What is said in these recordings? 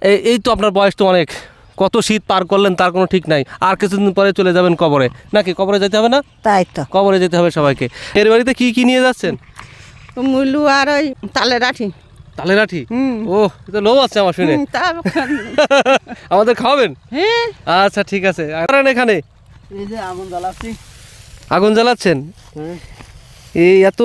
এই- এই তো আপনার বয়স তো অনেক। কত শীত পার করলেন তার কোনো ঠিক নাই। আর কিছুদিন পরে চলে যাবেন কবরে। নাকি কবরে যেতে হবে না? তাই তো। কবরে যেতে হবে সবাইকে। এর বাড়িতে কি কি নিয়ে যাচ্ছেন? মুলু আর ওই তালের আঠি। তালে লাঠি হুম। ও তো লোভ আছে আমার শুনে। তা আমাদের খাওয়াবেন? হ্যাঁ। আচ্ছা ঠিক আছে। আর এখানে? এই যে আগুন জ্বালাচ্ছি। আগুন জ্বালাচ্ছেন? এই এত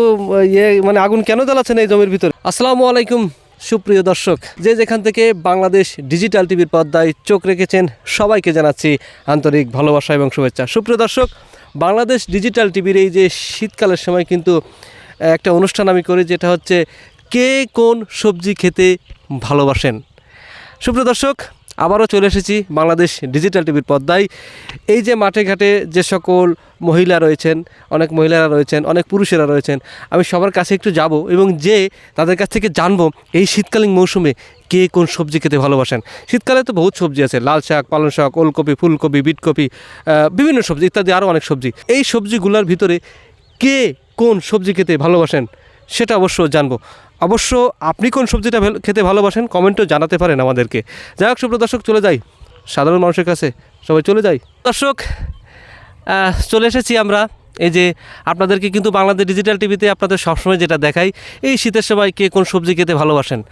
ইয়ে মানে আগুন কেন জ্বালাচ্ছেন এই জমির ভিতরে? আসসালামু আলাইকুম। সুপ্রিয় দর্শক, যে যেখান থেকে বাংলাদেশ ডিজিটাল টিভির পর্দায় চোখ রেখেছেন, সবাইকে জানাচ্ছি আন্তরিক ভালোবাসা এবং শুভেচ্ছা। সুপ্রিয় দর্শক, বাংলাদেশ ডিজিটাল টিভির এই যে শীতকালের সময় কিন্তু একটা অনুষ্ঠান আমি করি, যেটা হচ্ছে কে কোন সবজি খেতে ভালোবাসেন। সুপ্রিয় দর্শক আবারও চলে এসেছি বাংলাদেশ ডিজিটাল টিভির পর্দায়। এই যে মাঠে ঘাটে যে সকল মহিলা রয়েছেন, অনেক মহিলারা রয়েছেন, অনেক পুরুষেরা রয়েছেন, আমি সবার কাছে একটু যাব এবং যে তাদের কাছ থেকে জানব এই শীতকালীন মৌসুমে কে কোন সবজি খেতে ভালোবাসেন। শীতকালে তো বহুত সবজি আছে, লাল শাক, পালং শাক, ওলকপি, ফুলকপি, বিটকপি বিভিন্ন সবজি ইত্যাদি আরও অনেক সবজি। এই সবজিগুলোর ভিতরে কে কোন সবজি খেতে ভালোবাসেন? সেটা অবশ্য জানব। অবশ্য আপনি কোন সবজিটা খেতে ভালোবাসেন কমেন্টও জানাতে পারেন আমাদেরকে। যাই হোক সুপ্রিয় দর্শক চলে যাই। সাধারণ মানুষের কাছে। সবাই চলে যাই। দর্শক চলে এসেছি আমরা। এই যে আপনাদেরকে কিন্তু বাংলাদেশ ডিজিটাল টিভিতে আপনাদের সবসময় যেটা দেখাই এই শীতের সময় কে কোন সবজি খেতে ভালোবাসেন?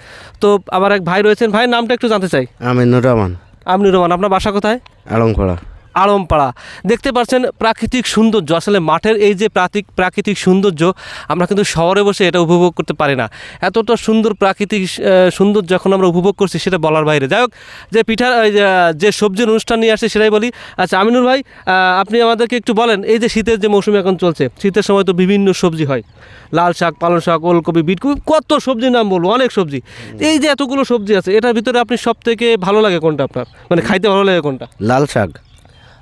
তো আমার এক ভাই রয়েছেন। ভাইয়ের নামটা একটু জানতে চাই। আমিনুর রহমান। আমিনুর রহমান আপনার বাসা কোথায়? আলমপাড়া আড়মপাড়া। দেখতে পাচ্ছেন প্রাকৃতিক সৌন্দর্য। আসলে মাঠের এই যে প্রাকৃতিক প্রাকৃতিক সৌন্দর্য আমরা কিন্তু শহরে বসে এটা উপভোগ করতে পারি না। এতটা সুন্দর প্রাকৃতিক সৌন্দর্য যখন আমরা উপভোগ করছি সেটা বলার বাইরে। যাই হোক যে পিঠা যে, সবজির অনুষ্ঠান নিয়ে আসছে সেটাই বলি। আচ্ছা আমিনুর ভাই আপনি আমাদেরকে একটু বলেন এই যে শীতের যে মৌসুম এখন চলছে শীতের সময় তো বিভিন্ন সবজি হয়। লাল শাক পালং শাক ওলকপি বিটকপি কত সবজির নাম বলব অনেক সবজি। এই যে এতগুলো সবজি আছে এটার ভিতরে আপনি সব থেকে ভালো লাগে কোনটা আপনার? মানে খাইতে ভালো লাগে কোনটা? লাল শাক।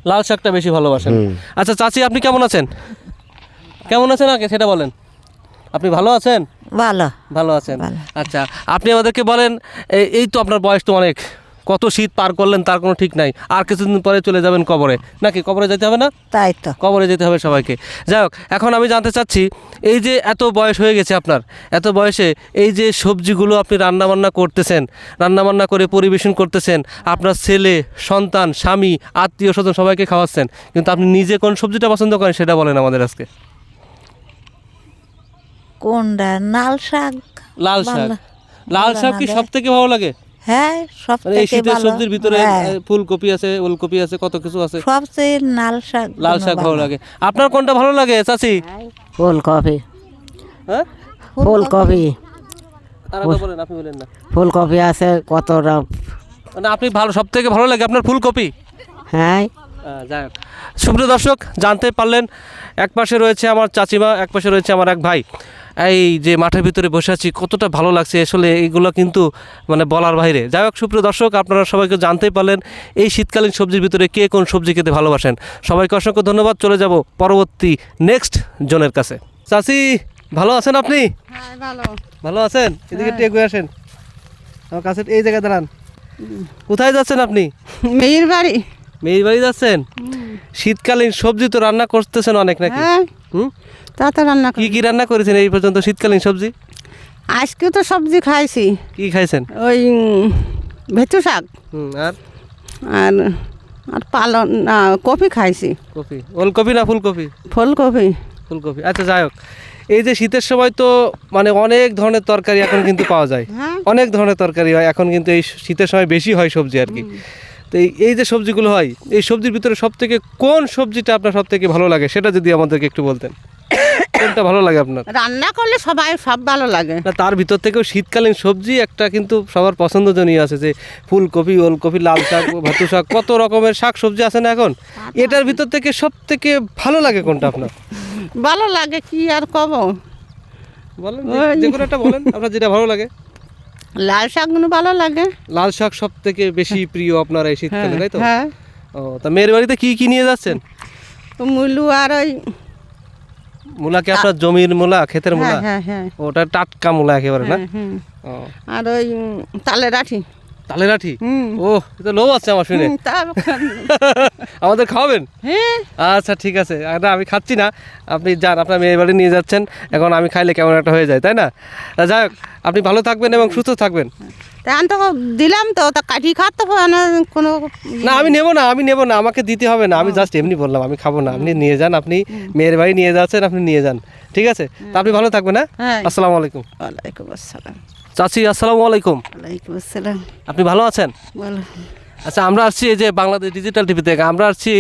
লাল শাকটা বেশি ভালোবাসেন। আচ্ছা চাচি আপনি কেমন আছেন? কেমন আছেন আগে? সেটা বলেন। আপনি ভালো আছেন? ভালো। ভালো আছেন। আচ্ছা আপনি আমাদেরকে বলেন এই- এই তো আপনার বয়স তো অনেক। কত শীত পার করলেন তার কোনো ঠিক নাই। আর কিছুদিন পরে চলে যাবেন কবরে। নাকি কবরে যেতে হবে না? তাই তো। কবরে যেতে হবে সবাইকে। যাই হোক এখন আমি জানতে চাচ্ছি এই যে এত বয়স হয়ে গেছে আপনার এত বয়সে এই যে সবজিগুলো আপনি রান্নাবান্না করতেছেন রান্নাবান্না করে পরিবেশন করতেছেন আপনার ছেলে সন্তান স্বামী আত্মীয় স্বজন সবাইকে খাওয়াচ্ছেন কিন্তু আপনি নিজে কোন সবজিটা পছন্দ করেন সেটা বলেন আমাদের আজকে। কোনটা? লাল শাক? লাল শাক। লাল শাক কি সব থেকে ভালো লাগে? হ্যাঁ সব মানে এই শীতের সবজির ভিতরে হ্যাঁ, ফুলকপি আছে ওলকপি আছে কত কিছু আছে? সবচেয়ে লাল শাক লাল শাক ভালো লাগে। আপনার কোনটা ভালো লাগে চাচি? ফুলকপি। হ্যাঁ? ফুলকপি। বলেন আপনি বলেন না। ফুলকপি আছে কত রকম মানে আপনি ভালো সব থেকে ভালো লাগে আপনার ফুলকপি? হ্যাঁ। যাই হোক। সুপ্রিয় দর্শক জানতে পারলেন এক পাশে রয়েছে আমার চাচিমা এক পাশে রয়েছে আমার এক ভাই। এই যে মাঠের ভিতরে বসে আছি কতটা ভালো লাগছে। আসলে এইগুলো কিন্তু মানে বলার বাইরে। যাই হোক সুপ্রিয় দর্শক আপনারা সবাইকে জানতেই পারলেন এই শীতকালীন সবজির ভিতরে কে কোন সবজি খেতে ভালোবাসেন। সবাইকে অসংখ্য ধন্যবাদ। চলে যাব পরবর্তী নেক্সট জনের কাছে। চাচি ভালো আছেন আপনি? হ্যাঁ ভালো। আছেন? এদিকে একটু এগিয়ে আসেন। আমার কাছে এই জায়গায় দাঁড়ান। কোথায় যাচ্ছেন আপনি? মেয়ের বাড়ি। মেয়ের বাড়ি যাচ্ছেন? শীতকালীন সবজি তো রান্না করতেছেন অনেক নাকি? হ্যাঁ। হুম? তা তো রান্না কি করি। কি রান্না করেছেন এই পর্যন্ত শীতকালীন সবজি? আজকে তো সবজি খাইছি। কি খাইছেন? ওই ভেতু শাক। হুম আর? আর আর পালন না কপি খাইছি। কপি? ওলকপি না ফুলকপি? ফুলকপি। ফুলকপি। আচ্ছা যাই হোক। এই যে শীতের সময় তো মানে অনেক ধরনের তরকারি এখন কিন্তু পাওয়া যায়। হ্যাঁ। অনেক ধরনের তরকারি হয়। এখন কিন্তু এই শীতের সময় বেশি হয় সবজি আর কি। তো এই এই যে সবজিগুলো হয় এই সবজির ভিতরে সব থেকে কোন সবজিটা আপনার সব থেকে ভালো লাগে? সেটা যদি আমাদেরকে একটু বলতেন। কোনটা ভালো লাগে আপনার? রান্না করলে সবাই সব ভালো লাগে। না তার ভিতর থেকেও শীতকালীন সবজি একটা কিন্তু সবার পছন্দজনীয় আছে যে ফুলকপি ওলকপি লাল শাক ভাতু শাক কত রকমের শাক সবজি আছে না এখন? এটার ভিতর থেকে সব থেকে ভালো লাগে কোনটা আপনার? ভালো লাগে কি আর কব? বলেন যে- কোনো একটা বলেন আপনার যেটা ভালো লাগে। লাল শাকগুলো ভালো লাগে। লাল শাক সব থেকে বেশি প্রিয় আপনার এই শীতকালে তাই তো? হ্যাঁ। ও তা মেয়ের বাড়িতে কি কি নিয়ে যাচ্ছেন? তো মুলু আর ওই মূলা কি আপনার জমির মূলা ক্ষেতের মূলা? হ্যাঁ হ্যাঁ। হ্যাঁ ওটা টাটকা মূলা একেবারে না? হ্যাঁ, হ্যাঁ। আর ওই তালে তালের আঠি। আঠি হুম। ও তো লোভ আছে আমার শুনে। আমাদের খাওয়াবেন? হ্যাঁ। আচ্ছা ঠিক আছে। না, আমি খাচ্ছি না। আপনি যান আপনার মেয়ের বাড়ি নিয়ে যাচ্ছেন। এখন আমি খাইলে কেমন একটা হয়ে যায় তাই না? যাই হোক আপনি ভালো থাকবেন এবং সুস্থ থাকবেন। তো দিলাম তো তা কাটি খাতে কোনো না আমি নেব না আমি নেব না আমাকে দিতে হবে না। আমি জাস্ট এমনি বললাম আমি খাব না। আপনি নিয়ে যান আপনি মেয়ের বাড়ি নিয়ে যাচ্ছেন আপনি নিয়ে যান। ঠিক আছে? তা আপনি ভালো থাকবেন হ্যাঁ? হ্যাঁ। আসসালামু আলাইকুম। ওয়ালাইকুম আসসালাম। চাচি আসসালামু আলাইকুম। ওয়ালাইকুম আসসালাম। আপনি ভালো আছেন? বলো আচ্ছা আমরা আসছি এই যে বাংলাদেশ ডিজিটাল টিভি থেকে। আমরা আসছি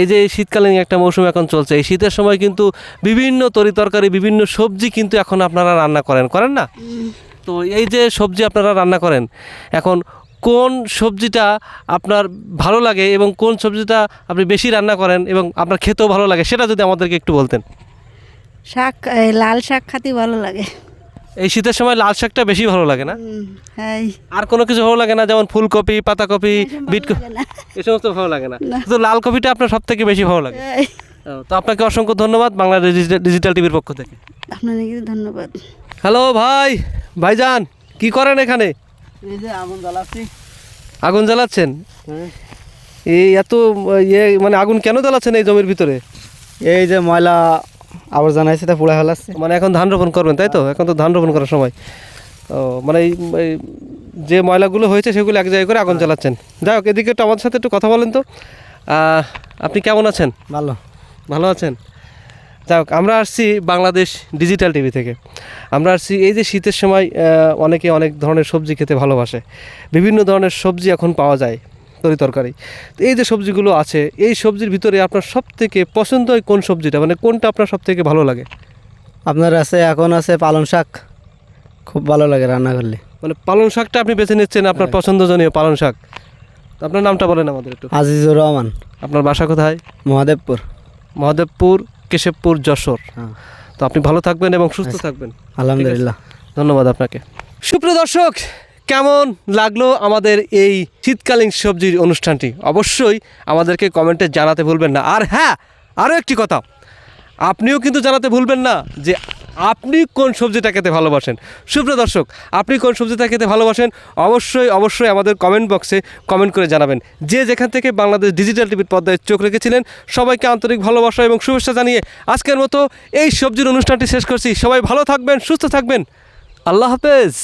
এই যে শীতকালীন একটা মৌসুম এখন চলছে। এই শীতের সময় কিন্তু বিভিন্ন তরি তরকারি বিভিন্ন সবজি কিন্তু এখন আপনারা রান্না করেন। করেন না? তো এই যে সবজি আপনারা রান্না করেন এখন কোন সবজিটা আপনার ভালো লাগে এবং কোন সবজিটা আপনি বেশি রান্না করেন এবং আপনার খেতেও ভালো লাগে সেটা যদি আমাদেরকে একটু বলতেন। শাক লাল শাক খাতে ভালো লাগে। এই শীতের সময় লাল শাকটা বেশি ভালো লাগে না? হ্যাঁ। আর কোনো কিছু ভালো লাগে না? যেমন ফুলকপি পাতাকপি বিট এই সমস্ত ভালো লাগে না। শুধু লাল কপিটা আপনার সব থেকে বেশি ভালো লাগে। ও, তো আপনাকে অসংখ্য ধন্যবাদ বাংলাদেশ ডিজিটাল- ডিজিটাল টিভির পক্ষ থেকে। আপনাকে ধন্যবাদ। হ্যালো ভাই ভাইজান কি করেন এখানে? এই যে আগুন জ্বালাচ্ছি। আগুন জ্বালাচ্ছেন? এই এত ইয়ে মানে আগুন কেন জ্বালাচ্ছেন এই জমির ভিতরে? এই যে ময়লা আবর্জনা আছে তা পুড়ে ফেলাচ্ছে মানে এখন ধান রোপণ করবেন তাই তো? এখন তো ধান রোপণ করার সময়। ও মানে এই যে ময়লাগুলো হয়েছে সেগুলো এক জায়গায় করে আগুন জ্বালাচ্ছেন। যাই হোক এদিকে একটু আমাদের সাথে একটু কথা বলেন তো। আপনি কেমন আছেন? ভালো। ভালো আছেন? যাই হোক আমরা আসছি বাংলাদেশ ডিজিটাল টিভি থেকে। আমরা আসছি এই যে শীতের সময় অনেকে অনেক ধরনের সবজি খেতে ভালোবাসে। বিভিন্ন ধরনের সবজি এখন পাওয়া যায়। তরি তরকারি। তো এই যে সবজিগুলো আছে এই সবজির ভিতরে আপনার সব থেকে পছন্দ হয় কোন সবজিটা? মানে কোনটা আপনার সব থেকে ভালো লাগে? আপনার আছে এখন আছে পালং শাক। খুব ভালো লাগে রান্না করলে। মানে পালং শাকটা আপনি বেছে নিচ্ছেন আপনার পছন্দজনীয় পালং শাক। তো আপনার নামটা বলেন আমাদের একটু। আজিজুর রহমান। আপনার বাসা কোথায়? মহাদেবপুর। মহাদেবপুর কেশবপুর যশোর। হ্যাঁ। তো আপনি ভালো থাকবেন এবং সুস্থ থাকবেন। আলহামদুলিল্লাহ। ধন্যবাদ আপনাকে। সুপ্রিয় দর্শক কেমন লাগল আমাদের এই শীতকালীন সবজির অনুষ্ঠানটি? অবশ্যই আমাদেরকে কমেন্টে জানাতে ভুলবেন না। আর হ্যাঁ আরও একটি কথা। আপনিও কিন্তু জানাতে ভুলবেন না যে আপনি কোন সবজিটা খেতে ভালোবাসেন। সুপ্রিয় দর্শক, আপনি কোন সবজিটা খেতে ভালোবাসেন? অবশ্যই অবশ্যই আমাদের কমেন্ট বক্সে কমেন্ট করে জানাবেন। যে যেখান থেকে বাংলাদেশ ডিজিটাল টিভির পর্দায় চোখ রেখেছিলেন, সবাইকে আন্তরিক ভালোবাসা এবং শুভেচ্ছা জানিয়ে আজকের মতো এই সবজির অনুষ্ঠানটি শেষ করছি। সবাই ভালো থাকবেন, সুস্থ থাকবেন। আল্লাহ হাফেজ।